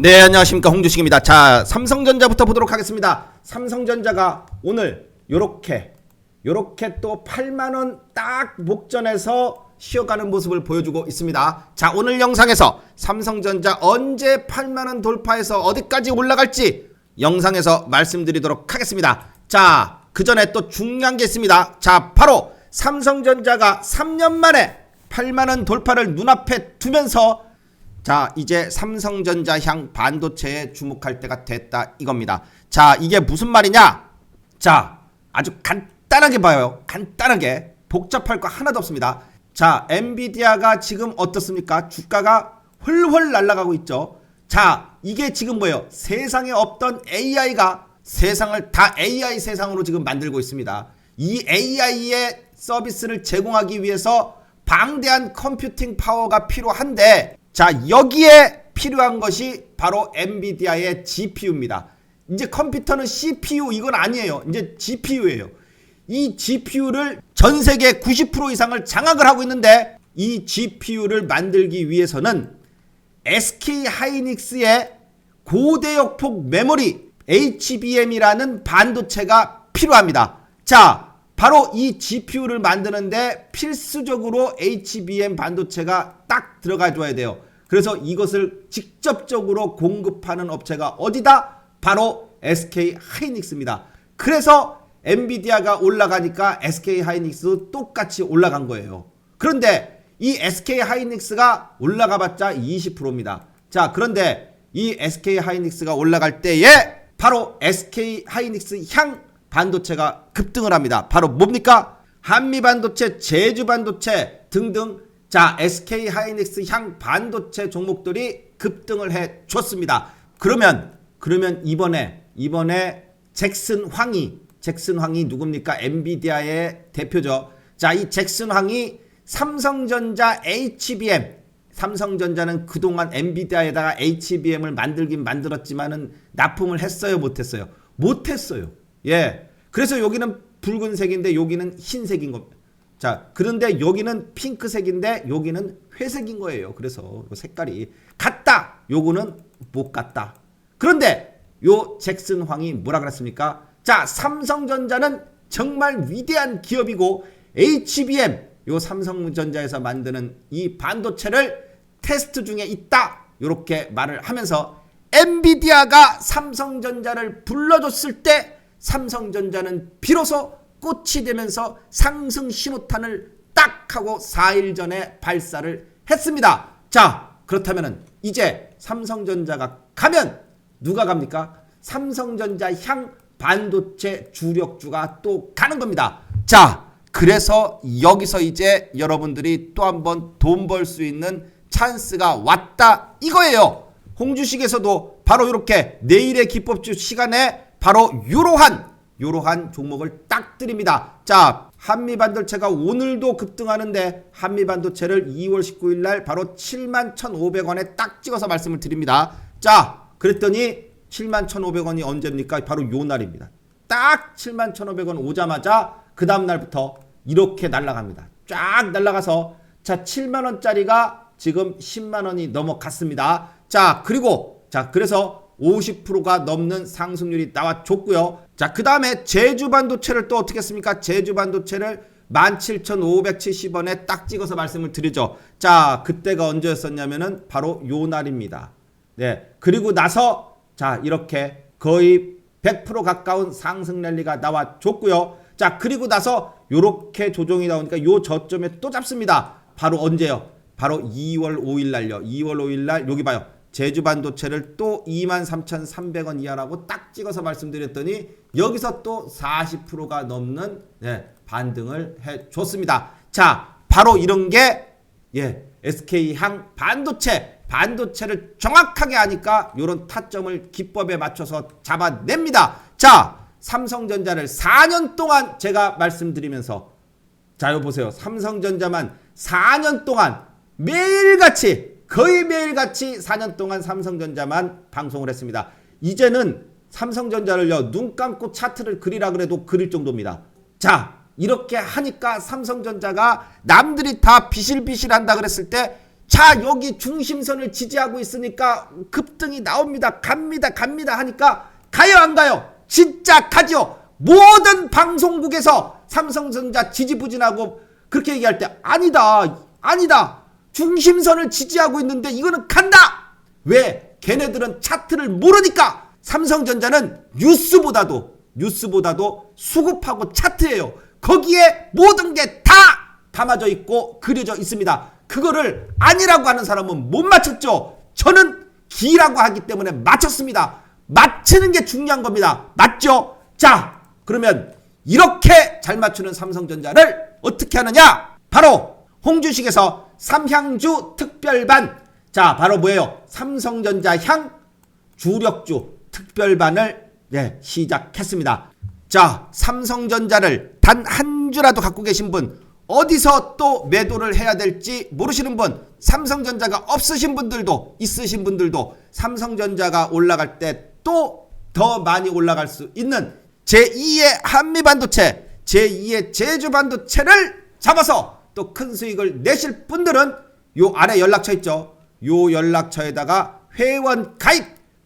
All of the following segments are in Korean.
네, 안녕하십니까. 홍주식입니다. 자, 삼성전자부터 보도록 하겠습니다. 삼성전자가 오늘 요렇게, 요렇게 또 8만 원 딱 목전에서 쉬어가는 모습을 보여주고 있습니다. 자, 오늘 영상에서 삼성전자 언제 8만 원 돌파해서 어디까지 올라갈지 영상에서 말씀드리도록 하겠습니다. 자, 그 전에 또 중요한 게 있습니다. 자, 바로 삼성전자가 3년 만에 8만 원 돌파를 눈앞에 두면서 자, 이제 삼성전자 향 반도체에 주목할 때가 됐다 이겁니다. 자, 이게 무슨 말이냐? 자, 아주 간단하게 봐요. 간단하게. 복잡할 거 하나도 없습니다. 자, 엔비디아가 지금 어떻습니까? 주가가 훨훨 날아가고 있죠. 자, 이게 지금 뭐예요? 세상에 없던 AI가 세상을 다 AI 세상으로 지금 만들고 있습니다. 이 AI의 서비스를 제공하기 위해서 방대한 컴퓨팅 파워가 필요한데 자 여기에 필요한 것이 바로 엔비디아의 GPU입니다. 이제 컴퓨터는 CPU 이건 아니에요. 이제 GPU예요. 이 GPU를 전 세계 90% 이상을 장악을 하고 있는데 이 GPU를 만들기 위해서는 SK 하이닉스의 고대역폭 메모리 HBM이라는 반도체가 필요합니다. 자, 바로 이 GPU를 만드는데 필수적으로 HBM 반도체가 딱 들어가 줘야 돼요. 그래서 이것을 직접적으로 공급하는 업체가 어디다? 바로 SK 하이닉스입니다. 그래서 엔비디아가 올라가니까 SK 하이닉스 똑같이 올라간 거예요. 그런데 이 SK 하이닉스가 올라가 봤자 20%입니다. 자, 그런데 이 SK 하이닉스가 올라갈 때에 바로 SK 하이닉스 향 반도체가 급등을 합니다. 바로 뭡니까? 한미 반도체, 제주 반도체 등등 자, SK 하이닉스 향 반도체 종목들이 급등을 해 줬습니다. 그러면 그러면 이번에 이번에 잭슨 황이 잭슨 황이 누굽니까? 엔비디아의 대표죠. 자, 이 잭슨 황이 삼성전자 HBM 삼성전자는 그동안 엔비디아에다가 HBM을 만들긴 만들었지만은 납품을 했어요, 못 했어요? 못 했어요. 예. 그래서 여기는 붉은색인데 여기는 흰색인 겁니다. 자, 그런데 여기는 핑크색인데 여기는 회색인 거예요. 그래서 색깔이 같다. 요거는 못 같다. 그런데 요 잭슨 황이 뭐라 그랬습니까? 자, 삼성전자는 정말 위대한 기업이고 HBM 요 삼성전자에서 만드는 이 반도체를 테스트 중에 있다. 요렇게 말을 하면서 엔비디아가 삼성전자를 불러줬을 때 삼성전자는 비로소 꽃이 되면서 상승 신호탄을 딱 하고 4일 전에 발사를 했습니다. 자, 그렇다면은 이제 삼성전자가 가면 누가 갑니까? 삼성전자 향 반도체 주력주가 또 가는 겁니다. 자, 그래서 여기서 이제 여러분들이 또 한번 돈 벌 수 있는 찬스가 왔다 이거예요. 홍주식에서도 바로 이렇게 내일의 기법주 시간에 바로 이러한 이러한 종목을 딱 드립니다. 자, 한미 반도체가 오늘도 급등하는데 한미 반도체를 2월 19일 날 바로 7만 1,500원에 딱 찍어서 말씀을 드립니다. 자, 그랬더니 7만 1,500원이 언제입니까? 바로 요 날입니다. 딱 7만 1,500원 오자마자 그 다음 날부터 이렇게 날아갑니다. 쫙 날아가서 자, 7만 원짜리가 지금 10만 원이 넘어갔습니다. 자, 그리고 자, 그래서 50%가 넘는 상승률이 나와줬고요. 자, 그 다음에 제주 반도체를 또 어떻게 했습니까? 제주 반도체를 17,570원에 딱 찍어서 말씀을 드리죠. 자, 그때가 언제였었냐면은 바로 요 날입니다. 네. 그리고 나서 자, 이렇게 거의 100% 가까운 상승 랠리가 나와줬고요. 자, 그리고 나서 요렇게 조정이 나오니까 요 저점에 또 잡습니다. 바로 언제요? 바로 2월 5일 날요. 2월 5일 날 여기 봐요. 제주 반도체를 또 23,300원 이하라고 딱 찍어서 말씀드렸더니 여기서 또 40%가 넘는 네, 반등을 해 줬습니다. 자, 바로 이런 게 예, SK 향 반도체 반도체를 정확하게 하니까 이런 타점을 기법에 맞춰서 잡아냅니다. 자, 삼성전자를 4년 동안 제가 말씀드리면서 자, 요 보세요. 삼성전자만 4년 동안 매일같이 거의 매일같이 4년 동안 삼성전자만 방송을 했습니다. 이제는 삼성전자를요, 눈 감고 차트를 그리라 그래도 그릴 정도입니다. 자, 이렇게 하니까 삼성전자가 남들이 다 비실비실 한다 그랬을 때 자 여기 중심선을 지지하고 있으니까 급등이 나옵니다 갑니다 갑니다 하니까 가요 안 가요 진짜 가죠 모든 방송국에서 삼성전자 지지부진하고 그렇게 얘기할 때 아니다 아니다 중심선을 지지하고 있는데 이거는 간다 왜 걔네들은 차트를 모르니까 삼성전자는 뉴스보다도 뉴스보다도 수급하고 차트예요 거기에 모든 게 다 담아져 있고 그려져 있습니다. 그거를 아니라고 하는 사람은 못 맞췄죠. 저는 기라고 하기 때문에 맞췄습니다. 맞히는 게 중요한 겁니다. 맞죠? 자, 그러면 이렇게 잘 맞추는 삼성전자를 어떻게 하느냐? 바로 홍주식에서 삼향주 특별반. 자, 바로 뭐예요? 삼성전자 향 주력주 특별반을 예, 시작했습니다. 자, 삼성전자를 단 한 주라도 갖고 계신 분, 어디서 또 매도를 해야 될지 모르시는 분, 삼성전자가 없으신 분들도 있으신 분들도 삼성전자가 올라갈 때 또 더 많이 올라갈 수 있는 제2의 한미반도체, 제2의 제주반도체를 잡아서 또 큰 수익을 내실 분들은 요 아래 연락처 있죠. 요 연락처에다가 회원 가입,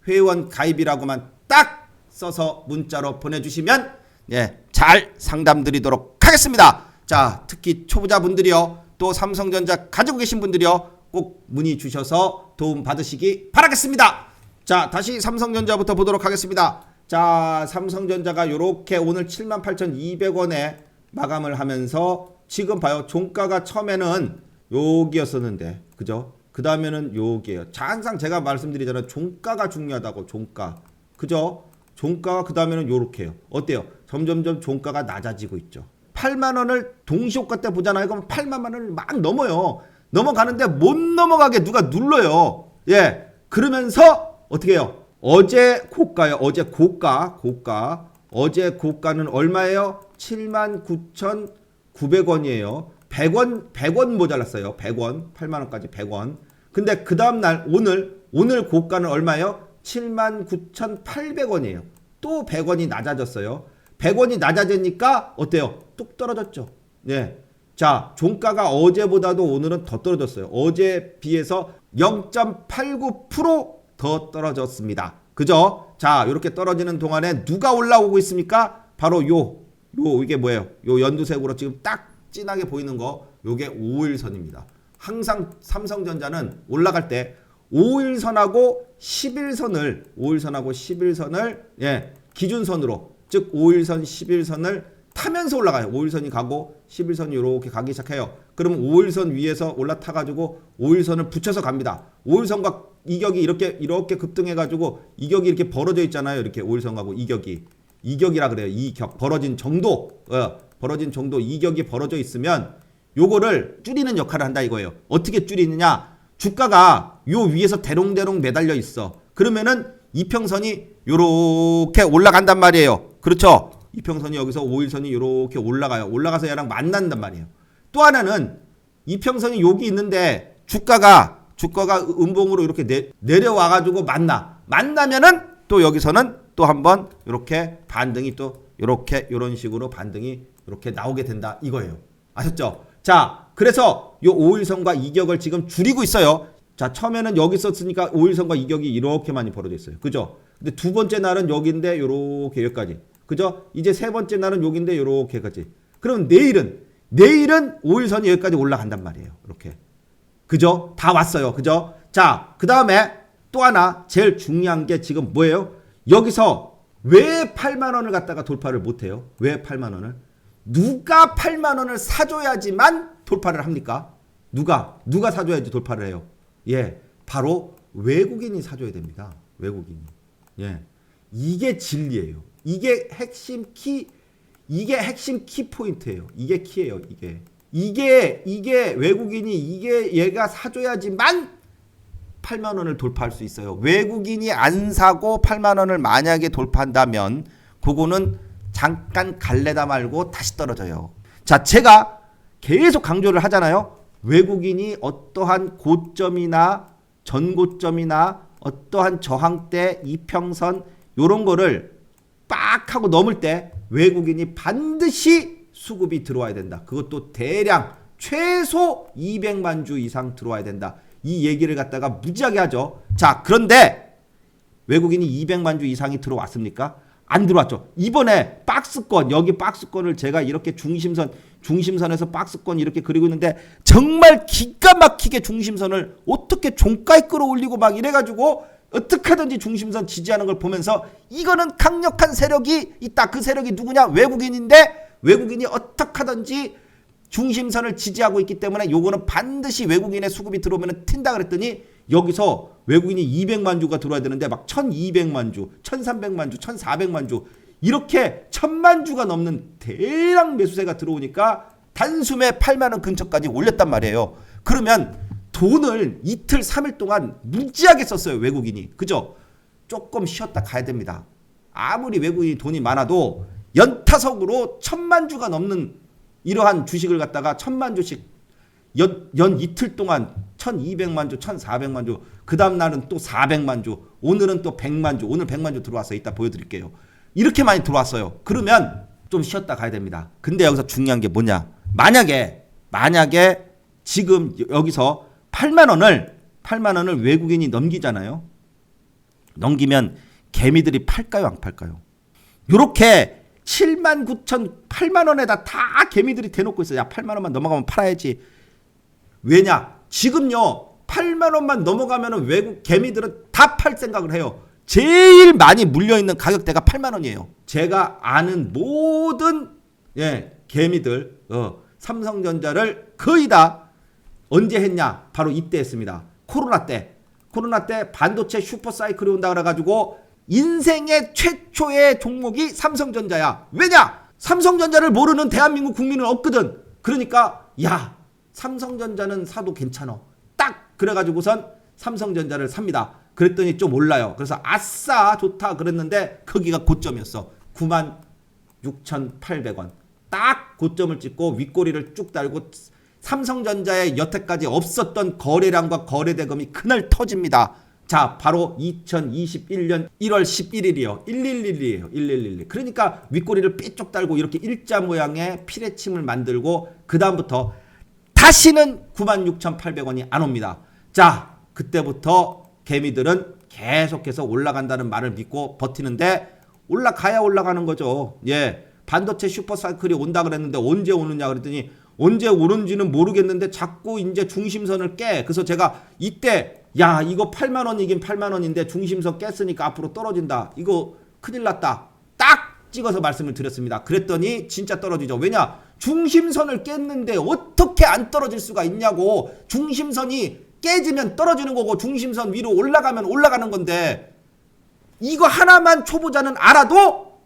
회원 가입이라고만 딱 써서 문자로 보내주시면 예, 잘 상담 드리도록 하겠습니다. 자, 특히 초보자분들이요, 또 삼성전자 가지고 계신 분들이요, 꼭 문의 주셔서 도움 받으시기 바라겠습니다. 자, 다시 삼성전자부터 보도록 하겠습니다. 자, 삼성전자가 요렇게 오늘 78,200원에 마감을 하면서 지금 봐요. 종가가 처음에는 여기였었는데, 그죠? 그 다음에는 여기에요. 자, 항상 제가 말씀드리잖아요. 종가가 중요하다고, 종가. 그죠? 종가가 그 다음에는 요렇게요. 어때요? 점점점 종가가 낮아지고 있죠. 8만 원을 동시효과 때 보잖아요. 그럼 8만 원을 막 넘어요. 넘어가는데 못 넘어가게 누가 눌러요. 예. 그러면서 어떻게 해요? 어제 고가요. 어제 고가, 고가. 어제 고가는 얼마예요? 79,900원이에요. 100원, 100원 모자랐어요. 100원. 8만 원까지 100원. 근데 그 다음 날 오늘 오늘 고가는 얼마예요? 79,800원이에요. 또 100원이 낮아졌어요. 100원이 낮아지니까 어때요? 뚝 떨어졌죠. 네. 자, 종가가 어제보다도 오늘은 더 떨어졌어요. 어제 비해서 0.89%더 떨어졌습니다. 그죠? 자, 이렇게 떨어지는 동안에 누가 올라오고 있습니까? 바로 요, 요, 이게 뭐예요? 요 연두색으로 지금 딱 진하게 보이는 거, 요게 5일선입니다. 항상 삼성전자는 올라갈 때 5일선하고 11선을 5일선하고 11선을 예, 기준선으로 즉 5일선 11선을 타면서 올라가요. 5일선이 가고 11선이 이렇게 가기 시작해요. 그럼 5일선 위에서 올라타 가지고 5일선을 붙여서 갑니다. 5일선과 이격이 이렇게 이렇게 급등해 가지고 이격이 이렇게 벌어져 있잖아요. 이렇게 5일선하고 이격이 이격이라 그래요. 이격 벌어진 정도 어, 벌어진 정도 이격이 벌어져 있으면 요거를 줄이는 역할을 한다 이거예요. 어떻게 줄이느냐? 주가가 요 위에서 대롱대롱 매달려 있어. 그러면은 이평선이 요렇게 올라간단 말이에요. 그렇죠? 이평선이 여기서 5일선이 요렇게 올라가요. 올라가서 얘랑 만난단 말이에요. 또 하나는 이평선이 여기 있는데 주가가 주가가 음봉으로 이렇게 내, 내려와 가지고 만나. 만나면은 또 여기서는 또 한번 이렇게 반등이 또 이렇게 이런 식으로 반등이 이렇게 나오게 된다 이거예요. 아셨죠? 자, 그래서 요 5일선과 이격을 지금 줄이고 있어요. 자, 처음에는 여기 있었으니까 5일선과 이격이 이렇게 많이 벌어져 있어요. 그죠? 근데 두 번째 날은 여기인데 요렇게 여기까지. 그죠? 이제 세 번째 날은 여기인데 요렇게까지. 그럼 내일은 내일은 5일선이 여기까지 올라간단 말이에요. 이렇게. 그죠? 다 왔어요. 그죠? 자, 그다음에 또 하나 제일 중요한 게 지금 뭐예요? 여기서 왜 8만 원을 갖다가 돌파를 못 해요? 왜 8만 원을? 누가 8만 원을 사줘야지만 돌파를 합니까? 누가 누가 사줘야지 돌파를 해요? 예, 바로 외국인이 사줘야 됩니다. 외국인이. 예, 이게 진리예요. 이게 핵심 키, 이게 핵심 키 포인트예요. 이게 키예요. 이게 이게 이게 외국인이 이게 얘가 사줘야지만 8만 원을 돌파할 수 있어요. 외국인이 안 사고 8만 원을 만약에 돌파한다면 그거는 잠깐 갈래다 말고 다시 떨어져요. 자, 제가 계속 강조를 하잖아요. 외국인이 어떠한 고점이나 전고점이나 어떠한 저항대 이평선 요런 거를 빡 하고 넘을 때 외국인이 반드시 수급이 들어와야 된다. 그것도 대량 최소 200만 주 이상 들어와야 된다. 이 얘기를 갖다가 무지하게 하죠. 자, 그런데 외국인이 200만 주 이상이 들어왔습니까? 안 들어왔죠. 이번에 박스권 여기 박스권을 제가 이렇게 중심선 중심선에서 박스권 이렇게 그리고 있는데 정말 기가 막히게 중심선을 어떻게 종가에 끌어올리고 막 이래가지고 어떻게든지 중심선 지지하는 걸 보면서 이거는 강력한 세력이 있다. 그 세력이 누구냐? 외국인인데 외국인이 어떻게 하든지 중심선을 지지하고 있기 때문에 요거는 반드시 외국인의 수급이 들어오면 튄다 그랬더니 여기서 외국인이 200만 주가 들어와야 되는데 막 1200만 주, 1300만 주, 1400만 주 이렇게 1000만 주가 넘는 대량 매수세가 들어오니까 단숨에 8만 원 근처까지 올렸단 말이에요. 그러면 돈을 이틀 3일 동안 무지하게 썼어요, 외국인이. 그죠? 조금 쉬었다 가야 됩니다. 아무리 외국인이 돈이 많아도 연타석으로 천만 주가 넘는 이러한 주식을 갖다가 천만 주씩 연, 연 이틀 동안 1200만 주, 1400만 주, 그 다음 날은 또 400만 주, 오늘은 또 100만 주, 오늘 100만 주 들어왔어요. 이따 보여드릴게요. 이렇게 많이 들어왔어요. 그러면 좀 쉬었다 가야 됩니다. 근데 여기서 중요한 게 뭐냐? 만약에, 만약에 지금 여기서 8만 원을, 8만 원을 외국인이 넘기잖아요. 넘기면 개미들이 팔까요? 안 팔까요? 요렇게 7만 9천 8만 원에다 다 개미들이 대놓고 있어요. 야 8만 원만 넘어가면 팔아야지. 왜냐? 지금요 8만 원만 넘어가면은 외국 개미들은 다 팔 생각을 해요. 제일 많이 물려 있는 가격대가 8만 원이에요. 제가 아는 모든 예 개미들 어, 삼성전자를 거의 다 언제 했냐? 바로 이때 했습니다. 코로나 때. 코로나 때 반도체 슈퍼 사이클이 온다 그래가지고 인생의 최초의 종목이 삼성전자야. 왜냐? 삼성전자를 모르는 대한민국 국민은 없거든. 그러니까 야 삼성전자는 사도 괜찮어. 딱 그래가지고선 삼성전자를 삽니다. 그랬더니 좀 올라요. 그래서 아싸 좋다 그랬는데 거기가 고점이었어. 9만 6,800원. 딱 고점을 찍고 윗꼬리를 쭉 달고 삼성전자에 여태까지 없었던 거래량과 거래 대금이 그날 터집니다. 자, 바로 2021년 1월 11일이요. 111이에요. 1111. 그러니까 윗꼬리를 삐쭉 달고 이렇게 일자 모양의 피레침을 만들고 그다음부터 다시는 96,800원이 안 옵니다. 자, 그때부터 개미들은 계속해서 올라간다는 말을 믿고 버티는데 올라가야 올라가는 거죠. 예. 반도체 슈퍼사이클이 온다 그랬는데 언제 오느냐 그랬더니 언제 오는지는 모르겠는데 자꾸 이제 중심선을 깨. 그래서 제가 이때 야 이거 8만 원이긴 8만 원인데 중심선 깼으니까 앞으로 떨어진다. 이거 큰일 났다. 딱 찍어서 말씀을 드렸습니다. 그랬더니 진짜 떨어지죠. 왜냐? 중심선을 깼는데 어떻게 안 떨어질 수가 있냐고. 중심선이 깨지면 떨어지는 거고 중심선 위로 올라가면 올라가는 건데 이거 하나만 초보자는 알아도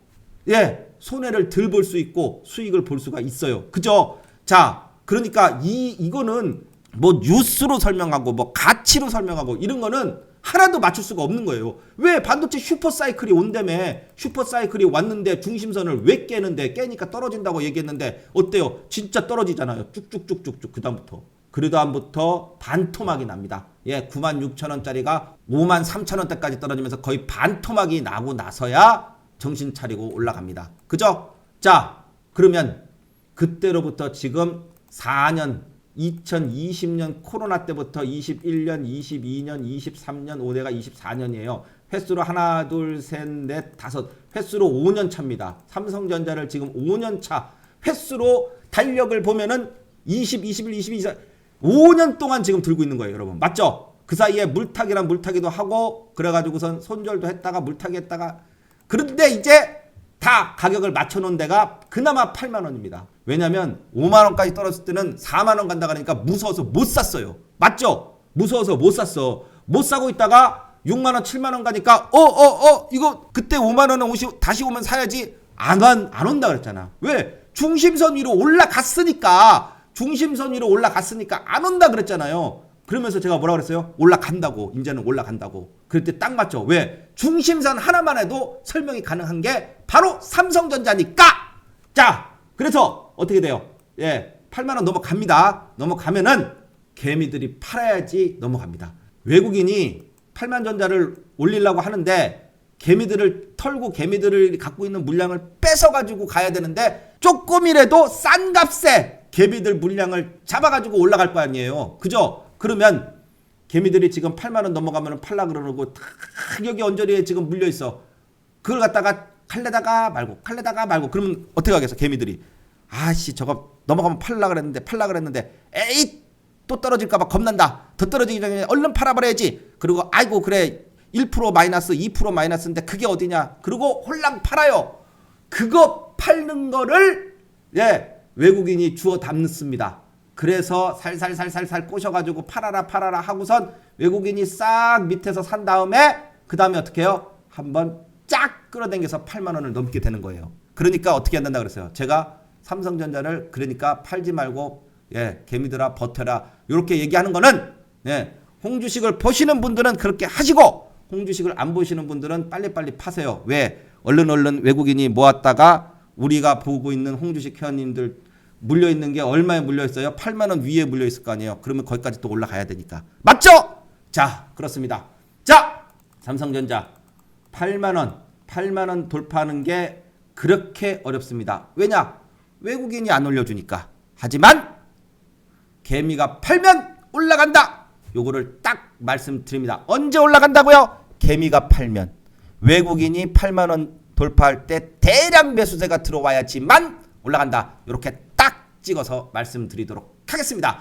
예 손해를 덜 볼 수 있고 수익을 볼 수가 있어요. 그죠? 자, 그러니까 이 이거는 뭐 뉴스로 설명하고 뭐 가치로 설명하고 이런 거는 하나도 맞출 수가 없는 거예요. 왜 반도체 슈퍼 사이클이 온다며 슈퍼 사이클이 왔는데 중심선을 왜 깨는데 깨니까 떨어진다고 얘기했는데 어때요? 진짜 떨어지잖아요. 쭉쭉쭉쭉쭉 그다음부터. 그 다음부터 반토막이 납니다. 예, 9만 6천 원짜리가 5만 3천 원대까지 떨어지면서 거의 반토막이 나고 나서야 정신 차리고 올라갑니다. 그죠? 자, 그러면 그때로부터 지금 4년 2020년 코로나 때부터 21년, 22년, 23년, 올해가 24년이에요. 횟수로 하나, 둘, 셋, 넷, 다섯. 횟수로 5년 차입니다. 삼성전자를 지금 5년 차 횟수로 달력을 보면은 20, 21, 22, 24 5년 동안 지금 들고 있는 거예요, 여러분. 맞죠? 그 사이에 물타기랑 물타기도 하고 그래가지고선 손절도 했다가 물타기 했다가 그런데 이제 다 가격을 맞춰놓은 데가 그나마 8만 원입니다. 왜냐면 5만 원까지 떨어졌을 때는 4만 원 간다 그러니까 무서워서 못 샀어요. 맞죠? 무서워서 못 샀어. 못 사고 있다가 6만 원, 7만 원 가니까 어, 어, 어, 이거 그때 5만 원에 오시 다시 오면 사야지. 안, 안, 안 온다 그랬잖아. 왜? 중심선 위로 올라갔으니까 중심선 위로 올라갔으니까 안 온다 그랬잖아요. 그러면서 제가 뭐라 그랬어요? 올라간다고. 이제는 올라간다고. 그럴 때딱 맞죠. 왜? 중심선 하나만 해도 설명이 가능한 게 바로 삼성전자니까. 자, 그래서 어떻게 돼요? 예, 8만 원 넘어갑니다. 넘어가면은 개미들이 팔아야지 넘어갑니다. 외국인이 8만 전자를 올리려고 하는데 개미들을 털고 개미들을 갖고 있는 물량을 뺏어 가지고 가야 되는데 조금이라도 싼 값에 개미들 물량을 잡아 가지고 올라갈 거 아니에요. 그죠? 그러면 개미들이 지금 8만 원 넘어가면 팔라 그러고 다 여기 언저리에 지금 물려 있어. 그걸 갖다가 칼레다가 말고 칼레다가 말고 그러면 어떻게 하겠어 개미들이? 아씨 저거 넘어가면 팔라 그랬는데 팔라 그랬는데 에이 또 떨어질까봐 겁난다. 더 떨어지기 전에 얼른 팔아버려야지. 그리고 아이고 그래 1% 마이너스 2% 마이너스인데 그게 어디냐? 그리고 홀랑 팔아요. 그거 팔는 거를 예 외국인이 주워 담습니다 그래서 살살살살살 꼬셔가지고 팔아라 팔아라 하고선 외국인이 싹 밑에서 산 다음에 그 다음에 어떻게 해요 한번 쫙 끌어당겨서 8만 원을 넘게 되는 거예요. 그러니까 어떻게 한다 그랬어요. 제가 삼성전자를 그러니까 팔지 말고 예 개미들아 버텨라 이렇게 얘기하는 거는 예 홍주식을 보시는 분들은 그렇게 하시고 홍주식을 안 보시는 분들은 빨리빨리 파세요. 왜 얼른 얼른 외국인이 모았다가 우리가 보고 있는 홍주식 회원님들 물려 있는 게 얼마에 물려 있어요? 8만 원 위에 물려 있을 거 아니에요. 그러면 거기까지 또 올라가야 되니까 맞죠? 자 그렇습니다. 자 삼성전자 8만 원, 8만 원 돌파하는 게 그렇게 어렵습니다. 왜냐? 외국인이 안 올려주니까. 하지만 개미가 팔면 올라간다. 요거를 딱 말씀드립니다. 언제 올라간다고요? 개미가 팔면 외국인이 8만 원 돌파할 때 대량 매수세가 들어와야지만 올라간다. 이렇게 딱 찍어서 말씀드리도록 하겠습니다.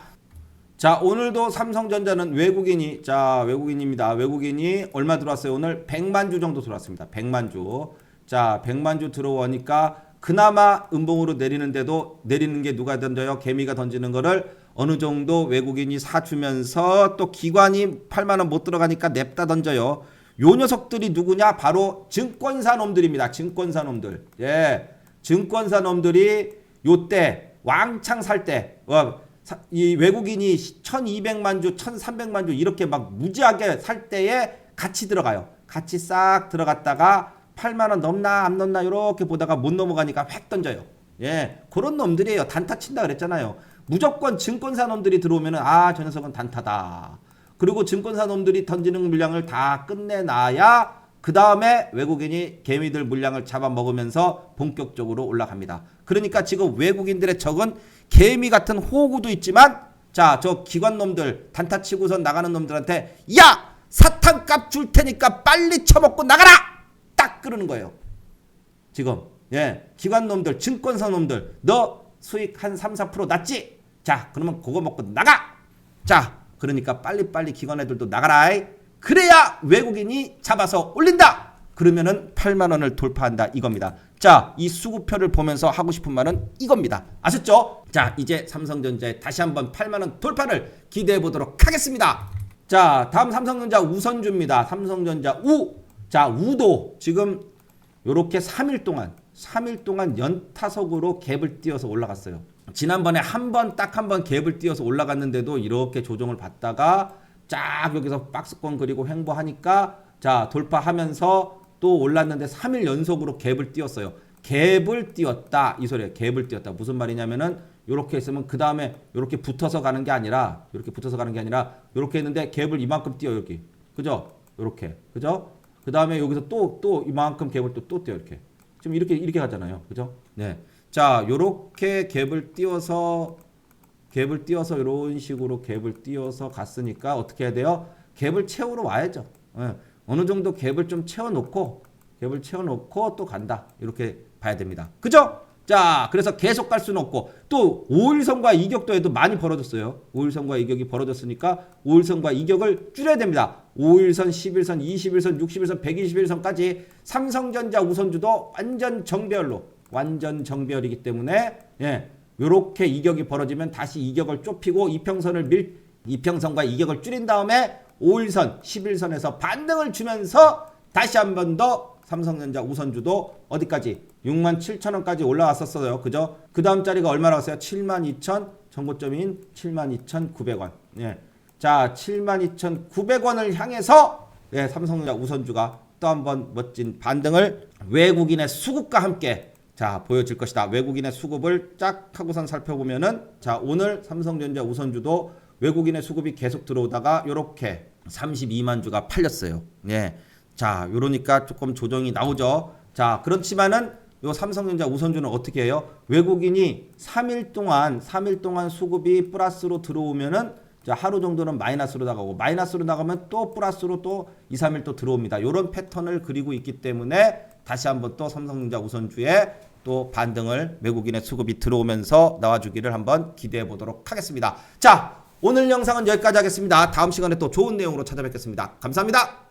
자 오늘도 삼성전자는 외국인이 자 외국인입니다. 외국인이 얼마 들어왔어요? 오늘 100만 주 정도 들어왔습니다. 100만 주 자 100만 주 들어오니까 그나마 음봉으로 내리는데도 내리는 게 누가 던져요? 개미가 던지는 거를 어느 정도 외국인이 사주면서 또 기관이 8만 원 못 들어가니까 냅다 던져요. 요 녀석들이 누구냐? 바로 증권사 놈들입니다. 증권사 놈들. 예. 증권사 놈들이 요때 왕창 살때 어, 사- 이 외국인이 1200만 주, 1300만 주 이렇게 막 무지하게 살 때에 같이 들어가요. 같이 싹 들어갔다가 8만 원 넘나 안 넘나 이렇게 보다가 못 넘어가니까 획 던져요. 예. 그런 놈들이에요. 단타 친다 그랬잖아요. 무조건 증권사 놈들이 들어오면은 아, 저 녀석은 단타다. 그리고 증권사 놈들이 던지는 물량을 다 끝내놔야 그 다음에 외국인이 개미들 물량을 잡아먹으면서 본격적으로 올라갑니다. 그러니까 지금 외국인들의 적은 개미 같은 호구도 있지만 자, 저 기관 놈들 단타 치고선 나가는 놈들한테 야! 사탕값 줄 테니까 빨리 처먹고 나가라! 딱 그러는 거예요. 지금 예 기관 놈들 증권사 놈들 너 수익 한 3, 4% 났지? 자 그러면 그거 먹고 나가 자 그러니까 빨리빨리 기관 애들도 나가라 그래야 외국인이 잡아서 올린다 그러면은 8만 원을 돌파한다 이겁니다 자 이 수급표를 보면서 하고 싶은 말은 이겁니다 아셨죠? 자 이제 삼성전자에 다시 한번 8만 원 돌파를 기대해 보도록 하겠습니다 자 다음 삼성전자 우선주입니다 삼성전자 우 자 우도 지금 요렇게 3일 동안 3일 동안 연타석으로 갭을 띄어서 올라갔어요. 지난번에 한 번 딱 한 번 갭을 띄어서 올라갔는데도 이렇게 조정을 받다가 쫙 여기서 박스권 그리고 횡보하니까 자 돌파하면서 또 올랐는데 3일 연속으로 갭을 띄었어요. 갭을 띄었다 이 소리예요. 갭을 띄었다 무슨 말이냐면은 요렇게 있으면 그 다음에 요렇게 붙어서 가는 게 아니라 요렇게 붙어서 가는 게 아니라 요렇게 했는데 갭을 이만큼 띄어 여기 그죠? 요렇게 그죠? 그 다음에 여기서 또, 또 이만큼 갭을 또, 또 띄어, 이렇게. 지금 이렇게, 이렇게 가잖아요. 그죠? 네. 자, 요렇게 갭을 띄워서, 갭을 띄워서 이런 식으로 갭을 띄워서 갔으니까 어떻게 해야 돼요? 갭을 채우러 와야죠. 예. 어느 정도 갭을 좀 채워놓고, 갭을 채워놓고 또 간다. 이렇게 봐야 됩니다. 그죠? 자, 그래서 계속 갈 수는 없고, 또 5일선과 이격도에도 많이 벌어졌어요. 5일선과 이격이 벌어졌으니까 5일선과 이격을 줄여야 됩니다. 5일선, 11선, 21선, 60일선, 121선까지 삼성전자 우선주도 완전 정배열로, 완전 정배열이기 때문에, 예, 요렇게 이격이 벌어지면 다시 이격을 좁히고 이평선을 밀, 이평선과 이격을 줄인 다음에 5일선, 11선에서 반등을 주면서 다시 한 번 더 삼성전자 우선주도 어디까지 6만 7천 원까지 올라왔었어요. 그죠? 그 다음 자리가 얼마나 왔어요? 7만 2천 정고점인 7만 2,900원. 예. 자, 7만 2,900원을 향해서 예, 삼성전자 우선주가 또 한 번 멋진 반등을 외국인의 수급과 함께 자, 보여질 것이다. 외국인의 수급을 쫙 하고선 살펴보면은 자, 오늘 삼성전자 우선주도 외국인의 수급이 계속 들어오다가 이렇게 32만 주가 팔렸어요. 예. 자, 요러니까 조금 조정이 나오죠. 자, 그렇지만은 요 삼성전자 우선주는 어떻게 해요? 외국인이 3일 동안 3일 동안 수급이 플러스로 들어오면은 하루 정도는 마이너스로 나가고 마이너스로 나가면 또 플러스로 또 2, 3일 또 들어옵니다. 요런 패턴을 그리고 있기 때문에 다시 한번 또 삼성전자 우선주에 또 반등을 외국인의 수급이 들어오면서 나와주기를 한번 기대해 보도록 하겠습니다. 자, 오늘 영상은 여기까지 하겠습니다. 다음 시간에 또 좋은 내용으로 찾아뵙겠습니다. 감사합니다.